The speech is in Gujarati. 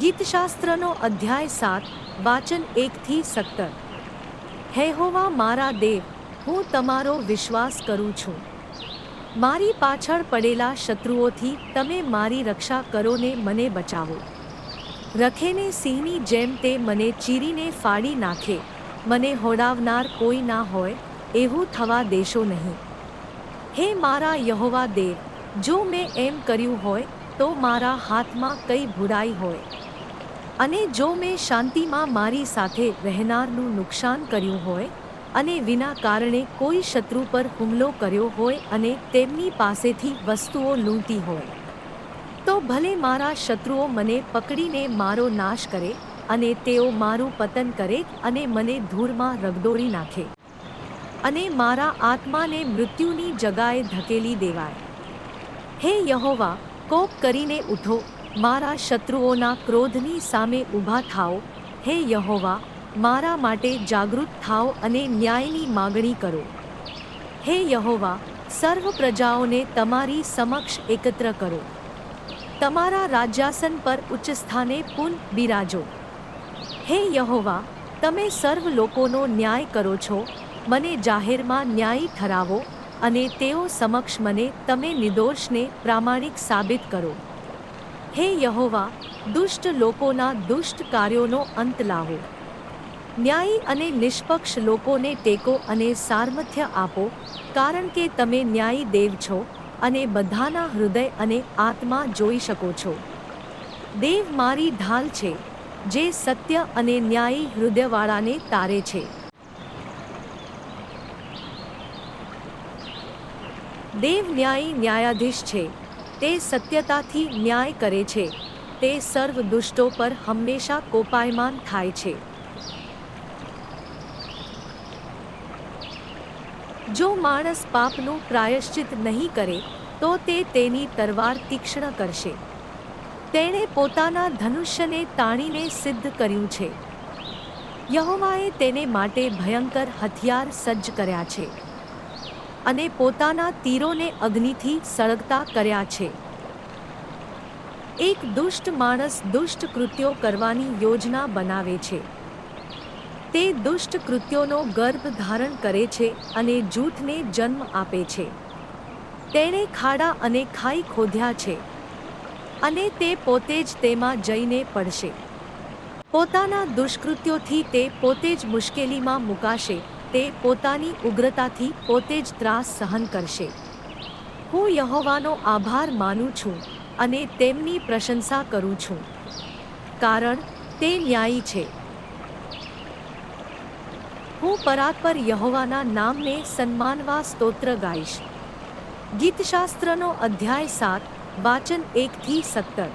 ગીતશાસ્ત્રનો અધ્યાય સાત, વાચન એકથી સત્તર. હેહોવા મારા દેવ, હું તમારો વિશ્વાસ કરું છું. મારી પાછળ પડેલા શત્રુઓથી તમે મારી રક્ષા કરો ને મને બચાવો. રખેને સિંહની જેમ તે મને ચીરીને ફાડી નાખે. મને હોડાવનાર કોઈ ના હોય, એવું થવા દેશો નહીં. હે મારા યહોવા દેવ, જો મેં એમ કર્યું હોય, તો મારા હાથમાં કઈ ભૂડાઈ હોય. અને જો મેં શાંતિમાં મારી સાથે રહેનારનું નુકસાન કર્યું હોય અને વિના કારણે કોઈ શત્રુ પર હુમલો કર્યો હોય અને તેમની પાસેથી વસ્તુઓ લૂંટી હોય, તો ભલે મારા શત્રુઓ મને પકડીને મારો નાશ કરે અને તેઓ મારું પતન કરે અને મને ધૂળમાં રગદોરી નાખે અને મારા આત્માને મૃત્યુની જગાએ ધકેલી દેવાય. હે યહોવા, કોપ કરીને ઉઠો. મારા શત્રુઓના ક્રોધની સામે ઊભા થાઓ. હે યહોવા, મારા માટે જાગૃત થાઓ અને ન્યાયની માગણી કરો. હે યહોવા, સર્વ પ્રજાઓને તમારી સમક્ષ એકત્ર કરો. તમારા રાજ્યાસન પર ઉચ્ચ સ્થાને પુન બિરાજો. હે યહોવા, તમે સર્વ લોકોનો ન્યાય કરો છો. મને જાહેરમાં ન્યાયી ઠરાવો અને તેઓ સમક્ષ મને તમે નિર્દોષને પ્રામાણિક સાબિત કરો. હે યહોવા, દુષ્ટ લોકોના દુષ્ટ કાર્યોનો અંત લાવો. ન્યાયી અને નિષ્પક્ષ લોકોને ટેકો અને સારમથ્ય આપો, કારણ કે તમે ન્યાયી દેવ છો અને બધાના હૃદય અને આત્મા જોઈ શકો છો. દેવ મારી ઢાલ છે, જે સત્ય અને ન્યાયી હૃદયવાળાને તારે છે. દેવ ન્યાયી ન્યાયાધીશ છે તે સત્યતાથી ન્યાય કરે છે. તે સર્વ દુષ્ટો પર હંમેશા કોપાયમાન થાય છે. જો માણસ પાપનું પ્રાયશ્ચિત નહીં કરે, તો તે તેની તરવાર તીક્ષ્ણ કરશે. તેણે પોતાના ધનુષ્યને તાણીને સિદ્ધ કર્યું છે. યહોવાએ તેને માટે ભયંકર હથિયાર સજ્જ કર્યા છે. અને પોતાના તીરોને અગ્નિથી સળગતા કર્યા છે. એક દુષ્ટ માણસ દુષ્ટ કૃત્યો કરવાની યોજના બનાવે છે. તે દુષ્ટ કૃત્યોનો ગર્ભ ધારણ કરે છે અને જૂથને જન્મ આપે છે. તેણે ખાડા અને ખાઈ ખોદ્યા છે અને તે પોતે જ તેમાં જઈને પડશે. પોતાના દુષ્કૃત્યોથી તે પોતે જ મુશ્કેલીમાં મુકાશે તે પોતાની ઉગ્રતાથી પોતે જ ત્રાસ સહન કરશે. હું યહોવાનો આભાર માનું છું અને તેમની પ્રશંસા કરું છું. કારણ તે ન્યાયી છે. હું પરાત્પર યહોવાના નામને સન્માનવા સ્તોત્ર ગાઈશ. ગીતશાસ્ત્રનો અધ્યાય સાત, વાચન એકથી સત્તર.